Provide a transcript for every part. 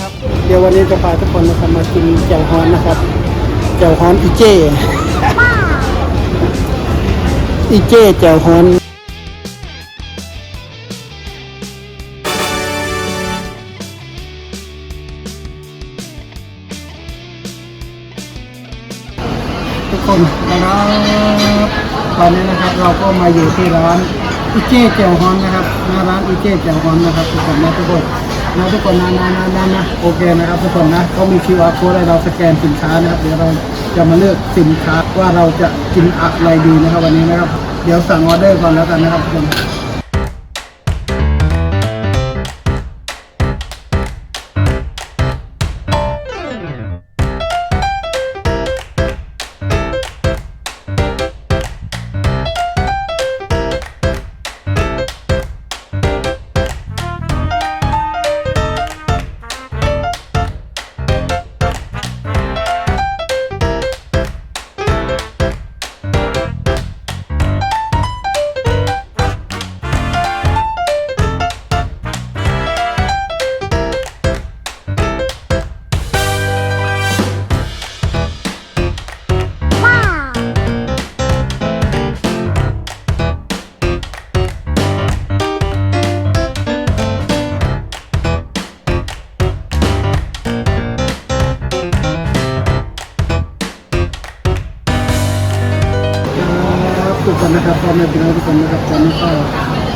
ครับเดี๋ยววันนี้จะพาทุกคนนะครับมากินแจ่วฮอนนะครับแจ่วฮอนอีเจอีเจแจ่วฮอนทุกคนนะครับตอนนี้นะครับเราก็มาอยู่ที่ร้านอีเจแจ่วฮอนนะครับหน้าร้านอีเจแจ่วฮอนนะครับทุกคนนะทุกคน นะทุกคนนะนะนะนะนะโอเคนะครับทุกคนนะเขามี QR code ให้เราสแกนสินค้านะครับเดี๋ยวเราจะมาเลือกสินค้าว่าเราจะกินอะไรดีนะครับวันนี้นะครับ เดี๋ยวสั่งออเดอร์ก่อนแล้วกันนะครับทุกคน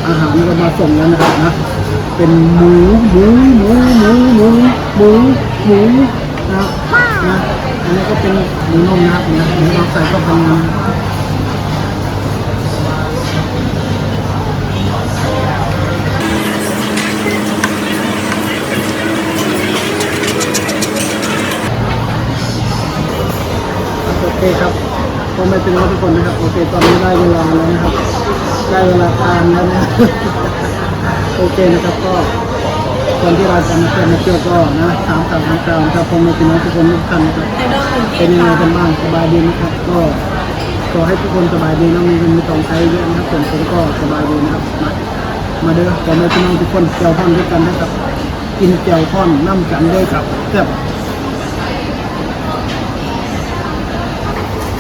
อาหารก็มาส่งแล้วนะครับนะ เป็นหมูหมูหมูหมูหมูหมูหมูนะครับนะอันนี้ก็เป็นหมูนมนะครับนะเดี๋ยวเราใส่เข้าไปในโอเคครับพ่อแม่พี่น้องทุกคนนะครับ โอเค ตอนนี้ได้เวลาแล้วนะครับ ได้เวลาทานแล้วนะโอเคนะครับก็คนที่เราจะมาเที่ยวมาเที่ยวก็นะสามข่าวถามข่าวครับพ่อแม่ที่น้องทุกคนทุกท่านนะครับเป็นยังไงกันบ้างสบายดีไหมครับ ก็ขอให้ทุกคนสบายดีน้องมีเงินมีทองใช้เยอะนะครับส่ผมก็สบายดีนะครับมาเด้อพ่อแม่ที่น้องทุกคนเจียวท่อนด้วยกันนะครับ กินเจียวท่อนน้ำกันด้วยครับเจ็บ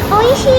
โอ้ยชิ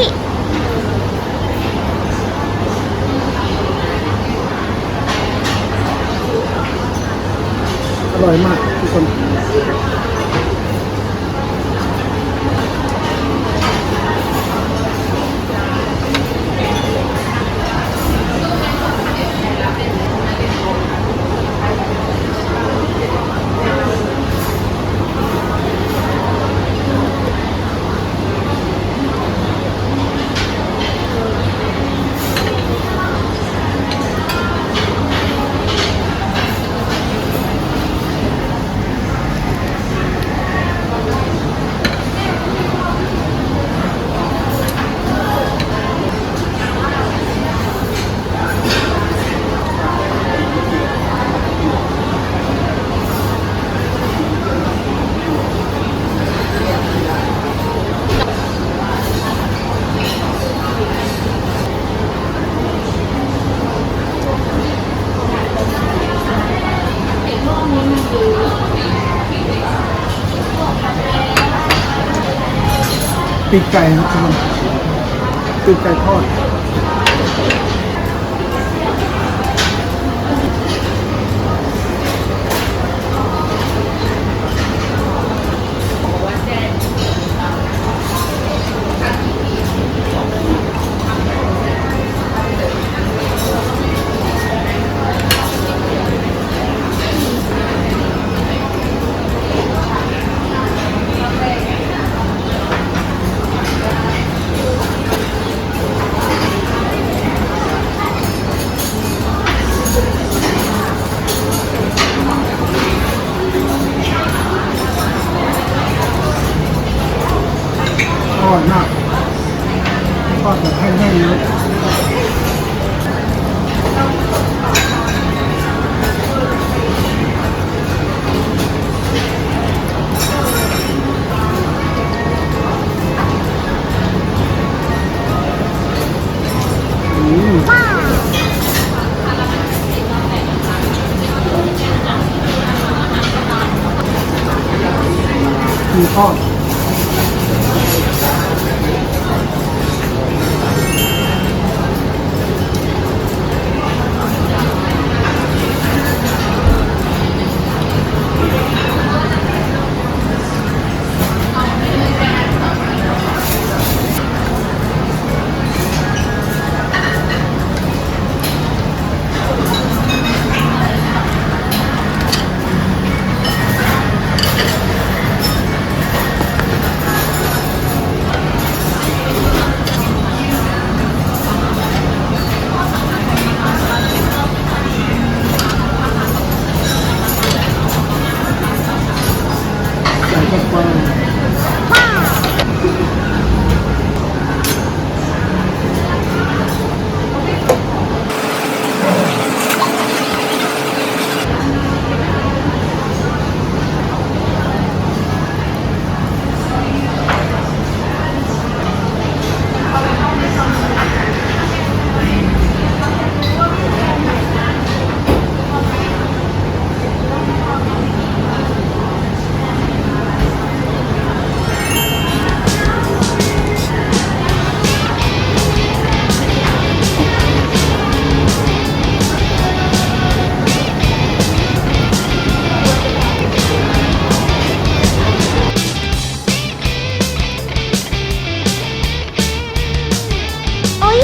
ปีกไก่นะครับปีกไก่ทอด 以后。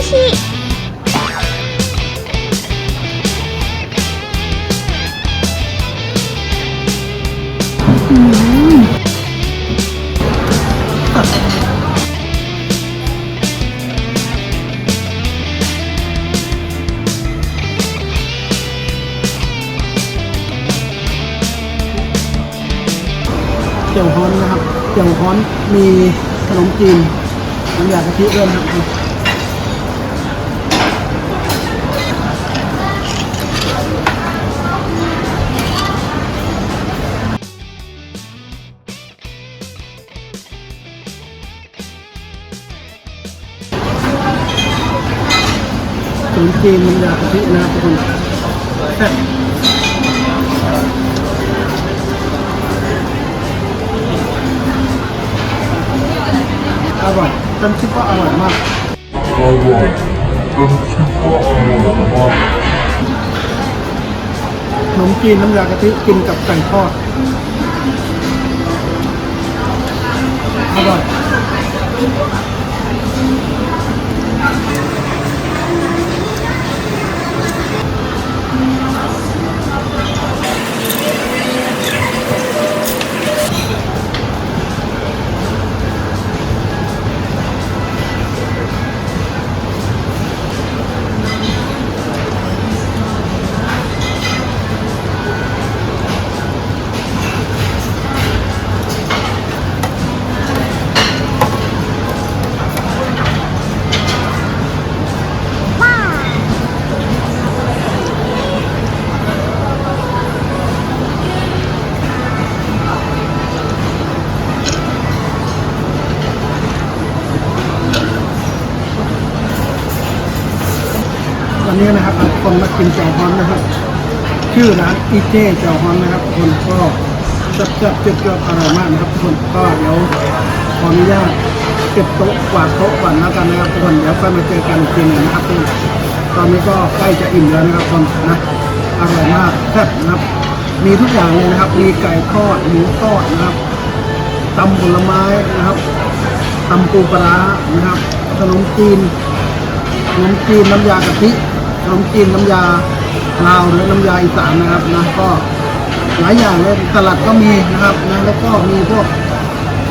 ชิเกี่ยวฮ้อนนะครับเกี่ยวฮ้อนมีขนมจีนน้ำยากะทิด้วยนะครับ นมจีนน้ำยากะทินะครับทุกคนแซ่บอร่อยจำคิดว่าอร่อยมากอร่อยจนคิดว่าอร่อยมากขนมจีนน้ำยากะทิกินกับไก่ทอดอร่อย คนมากินแจ่วฮอนนะครับ ชื่อร้านอีเจแจ่วฮอนนะครับทุกคนก็จับจับเจ็บเจ็บอร่อยมากนะครับทุกคนก็เดี๋ยวขออนุญาตเก็บโต๊ะกวาดโต๊ะก่อนแล้วกันนะครับทุกคนเดี๋ยวค่อยมาเจอกันอีกทีหนึงนะครับตอนนี้ก็ใกล้จะอิ่มแล้วนะครับทุกคนนะอร่อยมากแซ่บนะครับ มีทุกอย่างเลยนะครับ มีไก่ทอดหมูทอดนะครับตำผลไม้นะครับตำปูปลานะครับขนมจีนขนมจีนน้ำยากะทิ นมจีนน้ำยาลาวหรือน้ำยาอีสานนะครับนะก็หลายอย่างเลยสลัดก็มีนะครับนะแล้วก็มีพวก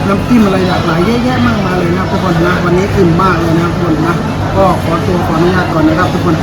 น้ำจิ้มอะไรหลากหลายเยอะแยะมากมายเลยนะทุกคนนะวันนี้อิ่มมากเลยนะทุกคนนะก็ขอตัวขออนุญาตก่อนนะครับทุกคน